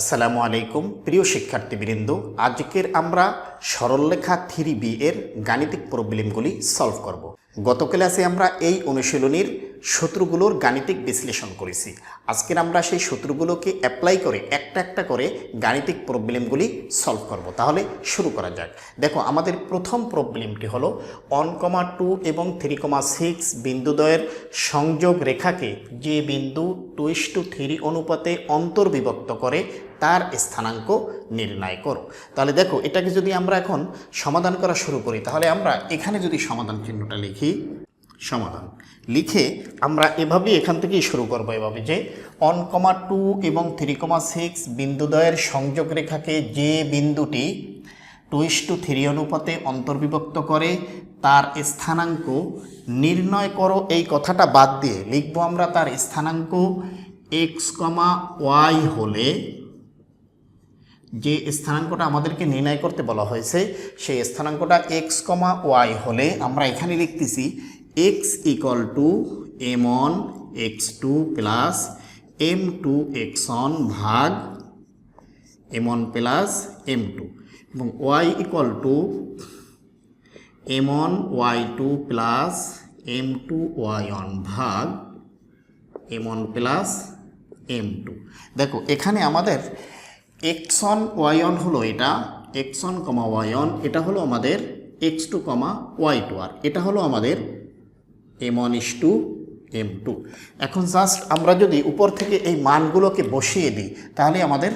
আসসালামু আলাইকুম, প্রিয় শিক্ষার্থীবৃন্দ। আজকের আমরা সরলরেখা থ্রি বি এর গাণিতিক প্রবলেমগুলি সলভ করব। গত ক্লাসে আমরা এই অনুশীলনীর সূত্রগুলোর গাণিতিক বিশ্লেষণ করেছি। আজকের আমরা সেই সূত্রগুলোকে অ্যাপ্লাই করে একটা একটা করে গাণিতিক প্রবলেমগুলি সলভ করব। তাহলে শুরু করা যাক। দেখো, আমাদের প্রথম প্রবলেমটি হলো ওয়ান কমা টু এবং থ্রি কমা সিক্স বিন্দুদ্বয়ের সংযোগ রেখাকে যে বিন্দু টু ইস টু থ্রি অনুপাতে অন্তর্বিভক্ত করে তার স্থানাঙ্ক নির্ণয় করো। তাহলে দেখো, এটাকে যদি আমরা এখন সমাধান করা শুরু করি, তাহলে আমরা এখানে যদি সমাধান চিহ্নটা লিখি সমাধান। লিখে আমরা এভাবেই এখান থেকেই শুরু করব এভাবে যে অন কমা টু এবং থ্রি কমা সিক্স বিন্দুদ্বয়ের সংযোগ রেখাকে যে বিন্দুটি টু ইস টু থ্রি অনুপাতে অন্তর্বিভক্ত করে, তার স্থানাঙ্ক নির্ণয় করো। এই কথাটা বাদ দিয়ে লিখব আমরা তার স্থানাঙ্ক এক্স কমা ওয়াই হলে যে স্থানাঙ্কটা আমাদেরকে নির্ণয় করতে বলা হয়েছে, সেই স্থানাঙ্কটা এক্স কমা ওয়াই হলে আমরা এখানে লিখতেছি x equal to m one x two plus m two x one ভাগ m one plus m two এবং y equal to m one y two plus m two y one ভাগ m one plus m two দেখো, এখানে আমাদের x one Y one হলো এটা x one comma y one এটা হলো আমাদের x two comma y two আর, এটা হলো আমাদের m one is two m two এখন জাস্ট আমরা যদি উপর থেকে এই মানগুলোকে বসিয়ে দিই, তাহলে আমাদের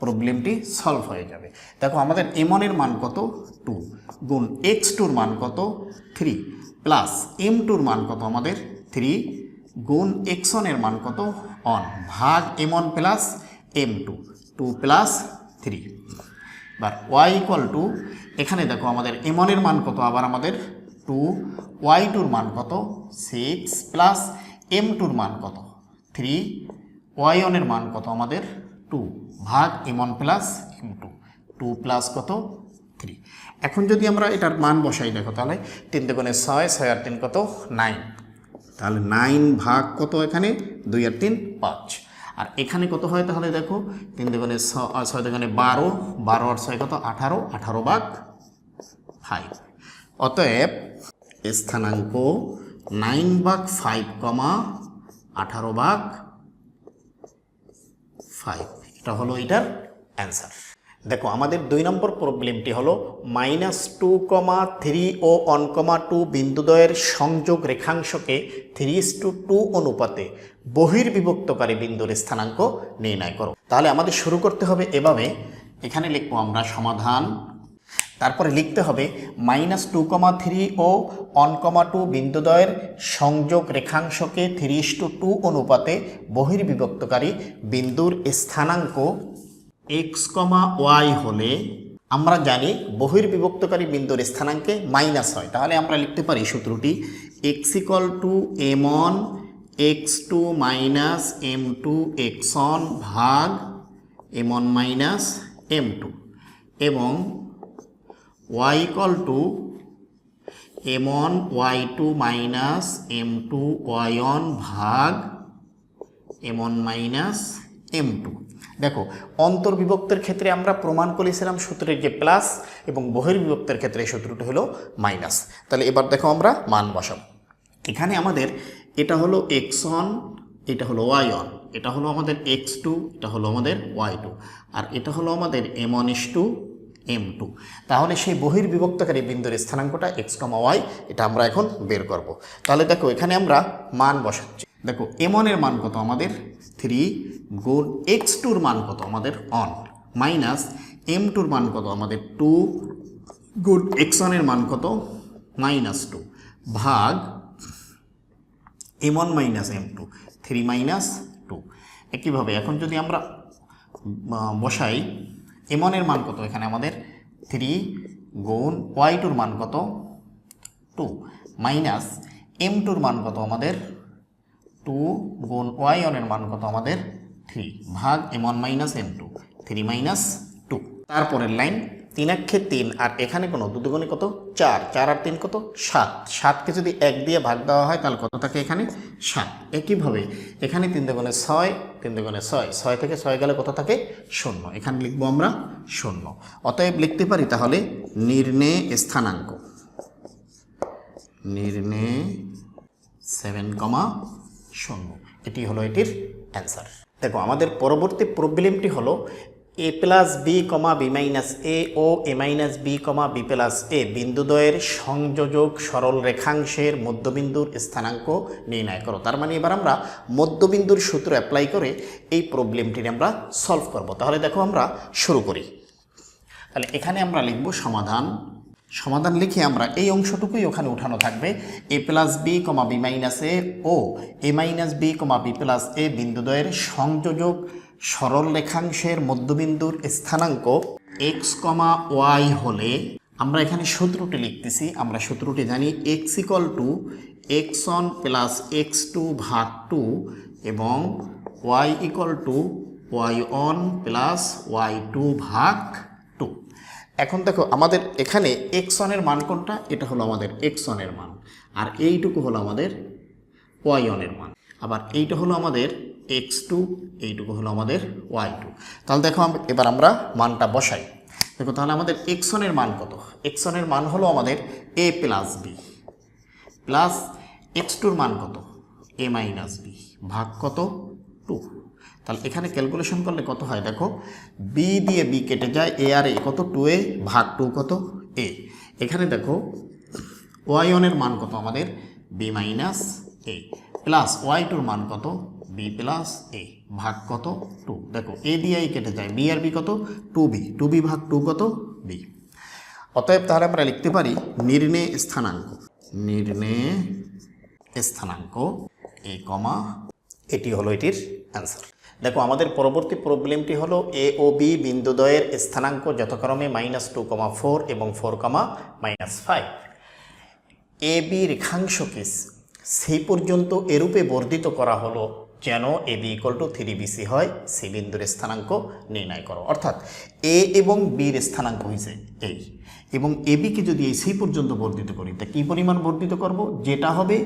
প্রবলেমটি সলভ হয়ে যাবে। দেখো আমাদের এম ওয়ানের মান কত? টু গুণ এক্স টুর মান কত? থ্রি প্লাস এম টুর মান কত আমাদের? থ্রি গুণ এক্স ওয়ানের মান কত? অন ভাগ m one plus m two two plus three এবার ওয়াই ইকুয়াল টু এখানে দেখো আমাদের এম ওয়ানের মান কত? আবার আমাদের টু ওয়াই টুর মান কত? সিক্স প্লাস এম টুর মান কত? থ্রি ওয়াই ওয়ানের মান কত আমাদের? টু ভাগ m one plus m two two plus কত? থ্রি এখন যদি আমরা এটার মান বসাই, দেখো তাহলে তিন দুগুণে ছয় ছয় আর তিন কত? নাইন তাহলে নাইন ভাগ কত এখানে? দুই আর তিন, পাঁচ। আর এখানে কত হয় তাহলে দেখো? তিন দুগুণে ছয় দুগুণে বারো বারো আর ছয় কত? আঠারো আঠারো ভাগ ফাইভ অতএব স্থানাঙ্ক নাইন ভাগ ফাইভ কমা আঠারো ভাগ ফাইভ। এটা হলো এটার অ্যান্সার। দেখো, আমাদের দুই নম্বর প্রবলেমটি হলো মাইনাস টু কমা থ্রি ও ওয়ান কমা টু বিন্দুদ্বয়ের সংযোগ রেখাংশকে থ্রি টু টু অনুপাতে বহির্বিভক্তকারী বিন্দুর স্থানাঙ্ক নির্ণয় করো। তাহলে আমাদের শুরু করতে হবে এভাবে। এখানে লিখব আমরা সমাধান তারপরে লিখতে হবে মাইনাস টু কমা থ্রি ও ওয়ান কমা টু বিন্দুদ্বয়ের সংযোগ রেখাংশকে থ্রি টু টু অনুপাতে বহির্বিভক্তকারী বিন্দুর স্থানাঙ্ক এক্স কমা ওয়াই হলে আমরা জানি বহির্বিভক্তকারী বিন্দুর স্থানাঙ্কে মাইনাস হয়। তাহলে আমরা লিখতে পারি সূত্রটি x equal to m one x two minus m two x one ভাগ m one minus m two. এবং y equal to m1 y2 minus m2 y1 ভাগ m1 মাইনাস এম টু দেখো, অন্তর্বিভক্তের ক্ষেত্রে আমরা প্রমাণ করেছিলাম সূত্রের যে প্লাস এবং বহির্বিভক্তের ক্ষেত্রে এই সূত্রটি হলো মাইনাস তাহলে এবার দেখো আমরা মান বসাবো। এখানে আমাদের এটা হলো এক্স ওয়ান এটা হলো ওয়াই ওয়ান এটা হলো আমাদের এক্স টু এটা হলো আমাদের ওয়াই টু আর এটা হলো আমাদের m one is to m two তাহলে সেই বহির্বিভক্তকারী বিন্দুর স্থানাঙ্কটা এক্স কমা ওয়াই এটা আমরা এখন বের করব। তাহলে দেখো, এখানে আমরা মান বসাচ্ছি। দেখো এম ওয়ানের মান কত আমাদের? থ্রি গুণ এক্স টুর মান কত আমাদের? অন মাইনাস এম টুর মান কত আমাদের? টু গুণ এক্স ওয়ানের মান কত? মাইনাস টু ভাগ m one minus m two three minus two একইভাবে এখন যদি আমরা বসাই এম ওয়ানের মান কত এখানে আমাদের? থ্রি গুণ ওয়াই টুর মান কত? টু মাইনাস এম টুর মান কত আমাদের? টু গুণ ওয়াই ওয়ানের মান কত আমাদের? থ্রি ভাগ m one minus m two three minus two তারপরের লাইন তিন একে তিন, আর এখানে কোনো? দুদুগুণে কত? চার। চার আর তিন কত? সাত। সাতকে যদি এক দিয়ে ভাগ দেওয়া হয়, তাহলে কত থাকে এখানে? সাত। একইভাবে এখানে তিন দুগুণে ছয়, তিন দুগুণে ছয়। ছয় থেকে ছয় গেলে কত থাকে? শূন্য। এখানে লিখব আমরা শূন্য। অতএব লিখতে পারি তাহলে নির্ণে স্থানাঙ্ক। নির্ণে সেভেন কমা শূন্য। এটি হলো এটির অ্যান্সার। দেখো, আমাদের পরবর্তী প্রবলেমটি হলো a plus b comma b minus a O a minus b comma b plus a বিন্দুদ্বয়ের সংযোজক সরল রেখাংশের মধ্যবিন্দুর স্থানাঙ্ক নির্ণয় করো। তার মানে এবার আমরা মধ্যবিন্দুর সূত্র অ্যাপ্লাই করে এই প্রবলেমটির আমরা সলভ করব। তাহলে দেখো আমরা শুরু করি। তাহলে এখানে আমরা লিখব সমাধান। সমাধান লিখে আমরা এই অংশটুকুই ওখানে উঠানো থাকবে। A plus b comma b minus a O a minus b comma b plus a বিন্দুদ্বয়ের সংযোজক সরল রেখাংশের মধ্যবিন্দুর স্থানাঙ্ক এক্স কমা ওয়াই হলে আমরা এখানে সূত্রটি লিখতেছি, আমরা সূত্রটি জানি x equal to x one plus x two ভাগ টু এবং y equal to y one plus y two ভাগ টু এখন দেখো, আমাদের এখানে এক্স ওয়ানের মান কোনটা? এটা হলো আমাদের এক্স ওয়ানের মান। আর এইটুকু হলো আমাদের ওয়াই ওয়ানের মান। আবার এইটা হলো আমাদের এক্স টু, এইটুকু হলো আমাদের ওয়াই টু। তাহলে দেখো এবার আমরা মানটা বসাই। দেখো তাহলে আমাদের এক্স ওয়ানের মান কত? এক্স ওয়ানের মান হলো আমাদের a plus b. Plus x টুর মান কত? A minus b. ভাগ কত? টু। তাহলে এখানে ক্যালকুলেশন করলে কত হয়? দেখো, বি দিয়ে বি কেটে যায়, এ আর এ কত? টু এ ভাগ টু কত? এ। এখানে দেখো, ওয়াই ওয়ানের মান কত? আমাদের B minus A. Plus Y টুর মান কত? বি প্লাস এ ভাগ কত? টু দেখো এ দিয়ে এই কেটে যায়। বি আর বি কত? টু বি টু বি ভাগ টু কত? বি অতএব তাহলে আমরা লিখতে পারি নির্ণে স্থানাঙ্ক। নির্ণে স্থানাঙ্ক এ কমা, এটি হলো এটির অ্যান্সার দেখো, আমাদের পরবর্তী প্রবলেমটি হলো এ ও বি বিন্দুদ্বয়ের স্থানাঙ্ক যথাক্রমে মাইনাস টু কমা ফোর এবং four comma minus five A B রেখাংশকে সেই পর্যন্ত এরূপে বর্ধিত করা হলো যেন A B equal to three BC হয়, সি বিন্দুর স্থানাঙ্ক নির্ণয় করো। অর্থাৎ এ এবং বির স্থানাঙ্ক হয়েছে এই। এবং এবিকে যদি এই সি পর্যন্ত বর্ধিত করি, তা কী পরিমাণ বর্ধিত করব? যেটা হবে,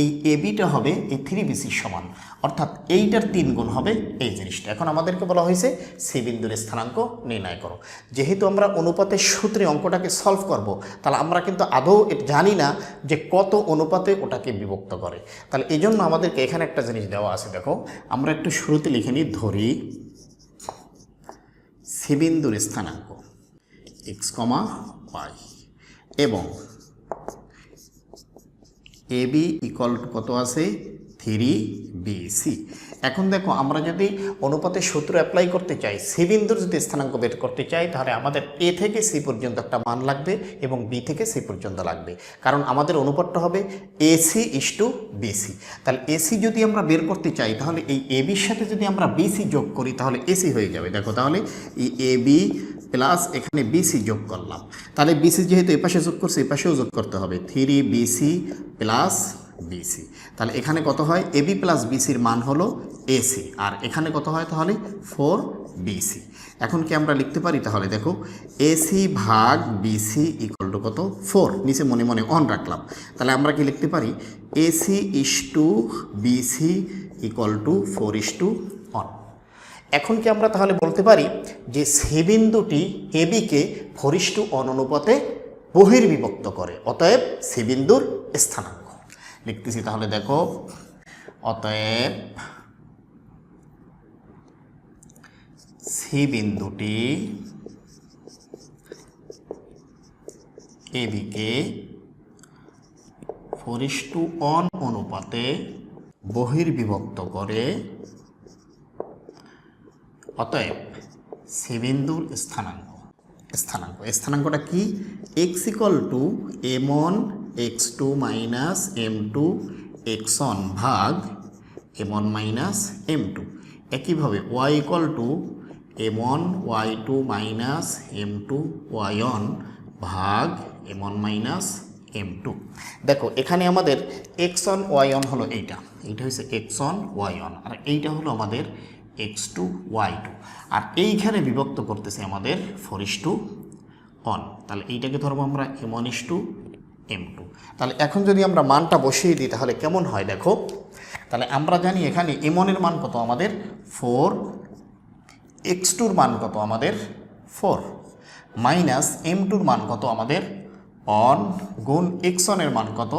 এই এবিটা হবে এই থ্রি বিসির সমান। অর্থাৎ এইটার তিন গুণ হবে এই জিনিসটা। এখন আমাদেরকে বলা হয়েছে সি বিন্দুর স্থানাঙ্ক নির্ণয় করো। যেহেতু আমরা অনুপাতের সূত্রে অঙ্কটাকে সলভ করব, তাহলে আমরা কিন্তু আদৌ জানি না যে কত অনুপাতে ওটাকে বিভক্ত করে। তাহলে এই জন্য আমাদেরকে এখানে একটা জিনিস দেওয়া আছে, দেখো। আমরা একটু শুরুতে লিখে নিই, ধরি সি বিন্দুর স্থানাঙ্ক এক্স কমা ওয়াই এবং এ বি ইকল কত আছে? থ্রি বি সি এখন দেখো, আমরা যদি অনুপাতের সূত্র অ্যাপ্লাই করতে চাই সি বিন্দুর যদি স্থানাঙ্ক বের করতে চাই, তাহলে আমাদের এ থেকে সি পর্যন্ত একটা মান লাগবে এবং বি থেকে সি পর্যন্ত লাগবে। কারণ আমাদের অনুপাতটা হবে এসি ইস টু বিসি তাহলে এসি যদি আমরা বের করতে চাই, তাহলে এই এ বির সাথে যদি আমরা বিসি যোগ করি, তাহলে এসি হয়ে যাবে। দেখো তাহলে এই এ বি প্লাস এখানে বিসি যোগ করলাম। তাহলে বিসি যেহেতু এপাশে যোগ করছে, এপাশেও যোগ করতে হবে। থ্রি বিসি প্লাস বিসি তাহলে এখানে কত হয়? এবি প্লাস বিসির মান হলো এসি আর এখানে কত হয়? তাহলে ফোর বিসি এখন কি আমরা লিখতে পারি? তাহলে দেখো এসি ভাগ বিসি ইকুয়াল টু কত? ফোর নিচে মনে মনে অন রাখলাম। তাহলে আমরা কি লিখতে পারি? AC is to BC equal to four is to এখন কি আমরা তাহলে বলতে পারি যে সে বিন্দুটি এবিকে ফরিষ্টু অনুপাতে বহির্বিভক্ত করে? অতএব সে বিন্দুর স্থানাঙ্ক। লিখতেছি তাহলে দেখো, অতএব সি বিন্দুটি এবিকে ফরিষ্টু অন অনুপাতে বহির্বিভক্ত করে অতএব সি বিন্দুর স্থানাঙ্ক স্থানাঙ্ক। স্থানাঙ্কটা কি? X equal to M one X two minus M two X one ভাগ M one minus M two একইভাবে Y equal to M one Y two minus M two Y one ভাগ M one minus M two দেখো, এখানে আমাদের x one Y one হলো এইটা। এইটা হচ্ছে এক্স ওয়ান ওয়াই ওয়ান আর এইটা হলো আমাদের এক্স টু ওয়াই টু আর এইখানে বিভক্ত করতেছে আমাদের ফোর ইস টু অন তাহলে এইটাকে ধরবো আমরা M one is to M two তাহলে এখন যদি আমরা মানটা বসিয়ে দিই, তাহলে কেমন হয় দেখো? তাহলে আমরা জানি এখানে এম ওয়ানের মান কত আমাদের? ফোর এক্স টুর মান কত আমাদের? ফোর মাইনাস এম টুর মান কত আমাদের? অন গুণ এক্স ওয়ানের মান কত?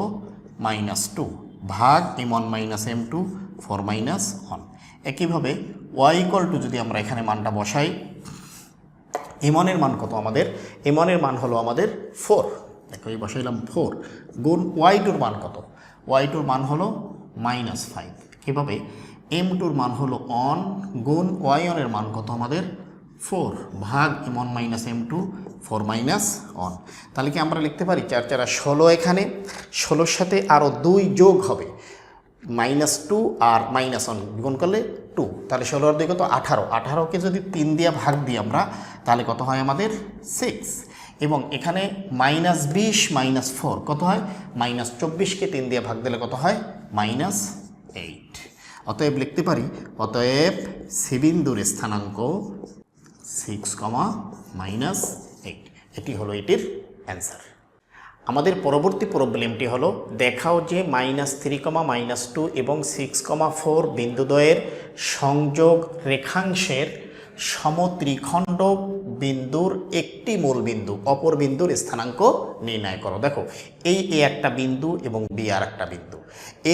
মাইনাস টু ভাগ M one minus M two four minus one একইভাবে ওয়াই ইকল টু যদি আমরা এখানে মানটা বসাই এমনের মান কত আমাদের? এমনের মান হলো আমাদের ফোর দেখো, এই বসাইলাম ফোর গুণ ওয়াই টুর মান কত? ওয়াই টুর মান হলো মাইনাস ফাইভ কীভাবে? এম টুর মান হলো অন গুণ ওয়াই অনের মান কত আমাদের? ফোর ভাগ M one minus M two four minus one তাহলে কি আমরা লিখতে পারি? চার চারা ষোলো এখানে। ষোলোর সাথে আরও দুই যোগ হবে। মাইনাস টু আর মাইনাস ওয়ান গুণ করলে টু। তাহলে ষোলো আর দুই কত? আঠারো। আঠারোকে যদি তিন দিয়ে ভাগ দিই আমরা, তাহলে কত হয় আমাদের? সিক্স এবং এখানে মাইনাস বিশ, মাইনাস ফোর কত হয়? মাইনাস চব্বিশকে তিন দিয়ে ভাগ দিলে কত হয়? মাইনাস এইট অতএব লিখতে পারি, অতএব সিবিন্দুর স্থানাঙ্ক সিক্স কমা মাইনাস এইট এটি হলো এটির অ্যান্সার আমাদের পরবর্তী প্রবলেমটি হলো, দেখাও যে minus three comma minus two এবং সিক্স কমা ফোর বিন্দুদ্বয়ের সংযোগ রেখাংশের সমত্রিখণ্ড বিন্দুর একটি মূল বিন্দু, অপর বিন্দুর স্থানাঙ্ক নির্ণয় করো। দেখো, এই এ একটা বিন্দু এবং বি আর একটা বিন্দু।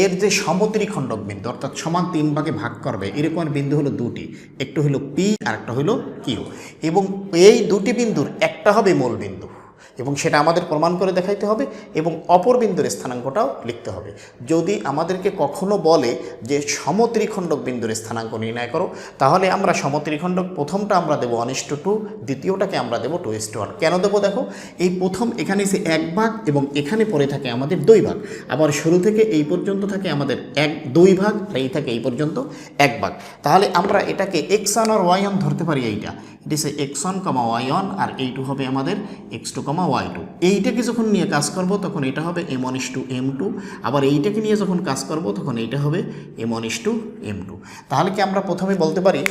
এর যে সমত্রিখণ্ডক বিন্দু, অর্থাৎ সমান তিন ভাগে ভাগ করবে এরকম বিন্দু হলো দুটি, একটু হলো পি আর একটা হলো কিউ। এবং এই দুটি বিন্দুর একটা হবে মূল বিন্দু। এবং সেটা আমাদের প্রমাণ করে দেখাইতে হবে এবং অপর বিন্দুর স্থানাঙ্কটাও লিখতে হবে। যদি আমাদেরকে কখনো বলে যে সমত্রিখণ্ডক বিন্দুর স্থানাঙ্ক নির্ণয় করো, তাহলে আমরা সমত্রিখণ্ডক প্রথমটা আমরা দেবো ওয়ান ইস টু, দ্বিতীয়টাকে আমরা দেবো টু ইস টু ওয়ান। কেন দেবো দেখো? এই প্রথম এখানে সে এক ভাগ এবং এখানে পড়ে থাকে আমাদের দুই ভাগ। আবার শুরু থেকে এই পর্যন্ত থাকে আমাদের এক, দুই ভাগ এই থাকে এই পর্যন্ত এক ভাগ। তাহলে আমরা এটাকে এক্স আর ওয়াই ধরতে পারি এইটা। It is x one comma y আর এই টু হবে আমাদের x two comma y two এইটাকে যখন নিয়ে কাজ করব, তখন এটা হবে m one is to m two আবার এইটাকে নিয়ে যখন কাজ করব, তখন এইটা হবে m one is to m two তাহলে কি আমরা প্রথমে বলতে পারি,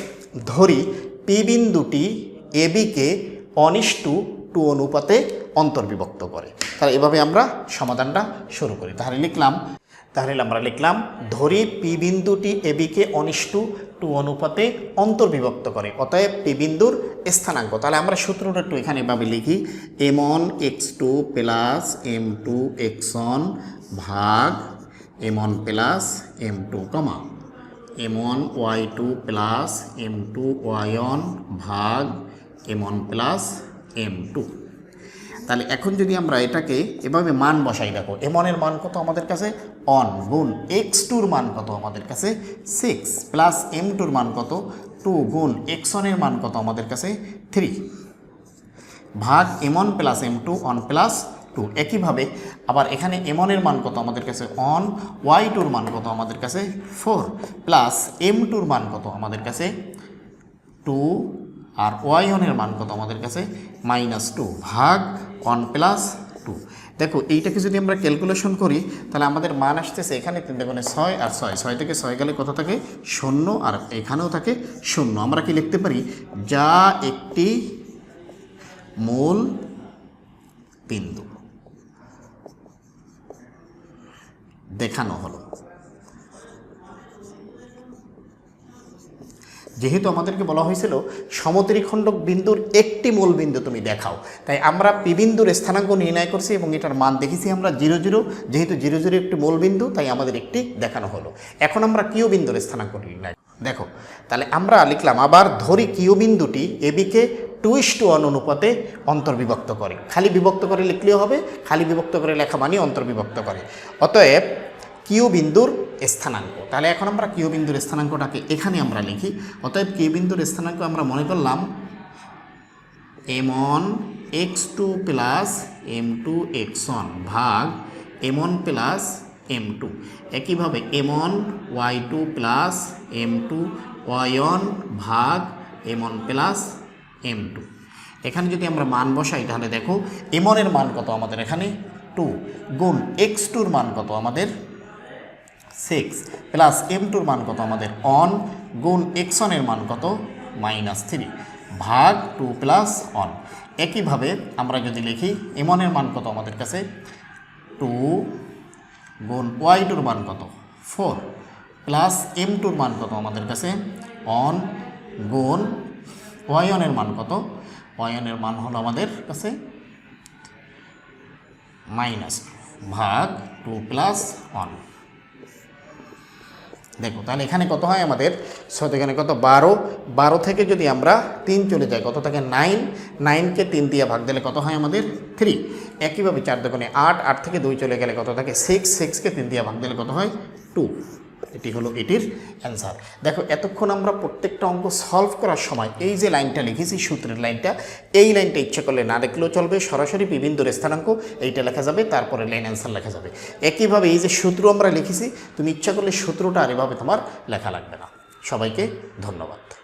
ধরি পি বিন্দুটি এ বিকে অনিস টু টু অনুপাতে অন্তর্বিভক্ত করে। তাহলে এভাবে আমরা সমাধানটা শুরু করি। তাহলে লিখলাম তাহলে আমরা লিখলাম, ধরি পি বিন্দুটি এবিকে অনিষ্টু টু অনুপাতে অন্তর্বিভক্ত করে, অতএব পি বিন্দুর স্থানাঙ্ক। তাহলে আমরা সূত্রটা একটু এখানে এভাবে লিখি M one X two plus M two X one ভাগ M one plus M two comma M one Y two plus M two Y one ভাগ M one plus M two তাহলে এখন যদি আমরা এটাকে এভাবে মান বসাই, দেখো এমনের মান কত আমাদের কাছে? অন, গুণ এক্স টুর মান কত আমাদের কাছে? সিক্স প্লাস এম টুর মান কত? টু গুণ এক্স ওয়ানের মান কত আমাদের কাছে? থ্রি ভাগ M one plus M two one plus two একইভাবে আবার এখানে এম ওয়ানের মান কত আমাদের কাছে? অন ওয়াই টুর মান কত আমাদের কাছে? ফোর প্লাস এম টুর মান কত আমাদের কাছে? টু আর ওয়াই ওয়ানের মান কত আমাদের কাছে? মাইনাস টু ভাগ ওয়ান প্লাস টু। দেখো, এইটাকে যদি আমরা ক্যালকুলেশন করি, তাহলে আমাদের মান আসতেছে এখানে তিন দেখুন ছয় আর ছয়। ছয় থেকে ছয় গেলে কত থাকে? শূন্য, আর এখানেও থাকে শূন্য। আমরা কি লিখতে পারি? যা একটি মূল বিন্দু। দেখানো হলো। যেহেতু আমাদেরকে বলা হয়েছিল, সমত্রিখণ্ডক বিন্দুর একটি মূল বিন্দু তুমি দেখাও। তাই আমরা পি বিন্দুর স্থানাঙ্ক নির্ণয় করছি এবং এটার মান দেখেছি আমরা, জিরো জিরো। যেহেতু জিরো জিরো একটি মূল বিন্দু তাই আমাদের একটি দেখানো হলো। এখন আমরা কিউ বিন্দুর স্থানাঙ্ক নির্ণয় দেখো, তাহলে আমরা লিখলাম, আবার ধরি কিউ বিন্দুটি এবিকে টুইস টু ওয়ান অনুপাতে অন্তর্বিভক্ত করে। খালি বিভক্ত করে লিখলেও হবে, খালি বিভক্ত করে লেখা মানে অন্তর্বিভক্ত করে। অতএব কিউ বিন্দুর স্থানাঙ্ক। তাহলে এখন আমরা কিউ বিন্দুর স্থানাঙ্কটাকে এখানে আমরা লিখি। অতএব কিউ বিন্দুর স্থানাঙ্ক আমরা মনে করলাম M one X two plus M two X one ভাগ M one plus M two. একইভাবে M one Y two plus M two Y one ভাগ M one plus M two. এখানে যদি আমরা মান বসাই, তাহলে দেখো এম ওয়ানের মান কত আমাদের এখানে? টু। গুণ এক্স টুর মান কত আমাদের? সিক্স প্লাস এম টুর মান কত আমাদের অন গুণ এক্সনের মান কত মাইনাস থ্রি ভাগ টু প্লাস ওয়ান একইভাবে আমরা যদি লিখি এমনের মান কত আমাদের কাছে টু গুণ ওয়াই টুর মান কত ফোর প্লাস এম টুর মান কত আমাদের কাছে অন গুণ ওয়াইনের মান কত ওয়াইনের মান হলো আমাদের কাছে মাইনাস ভাগ টু প্লাস ওয়ান দেখো, তাহলে এখানে কত হয় আমাদের? ছয় এখানে কত? বারো। বারো থেকে যদি আমরা তিন চলে যাই, কত থাকে? নাইন। নাইনকে তিন দিয়ে ভাগ দিলে কত হয় আমাদের? থ্রি। একইভাবে চার দোকানে আট আট থেকে দুই চলে গেলে কত থাকে? সিক্স। সিক্সকে তিন দিয়ে ভাগ দিলে কত হয়? টু। এটি হলো এটির অ্যান্সার দেখো, এতক্ষণ আমরা প্রত্যেকটা অঙ্ক সলভ করার সময় এই যে লাইনটা লিখেছি, সূত্রের লাইনটা, এই লাইনটা ইচ্ছে করলে না দেখলেও চলবে। সরাসরি বিভিন্ন স্থানাঙ্ক এইটা লেখা যাবে, তারপরে লাইন অ্যান্সার লেখা যাবে। একইভাবে এই যে সূত্র আমরা লিখেছি, তুমি ইচ্ছা করলে সূত্রটা আর এভাবে তোমার লেখা লাগবে না। সবাইকে ধন্যবাদ।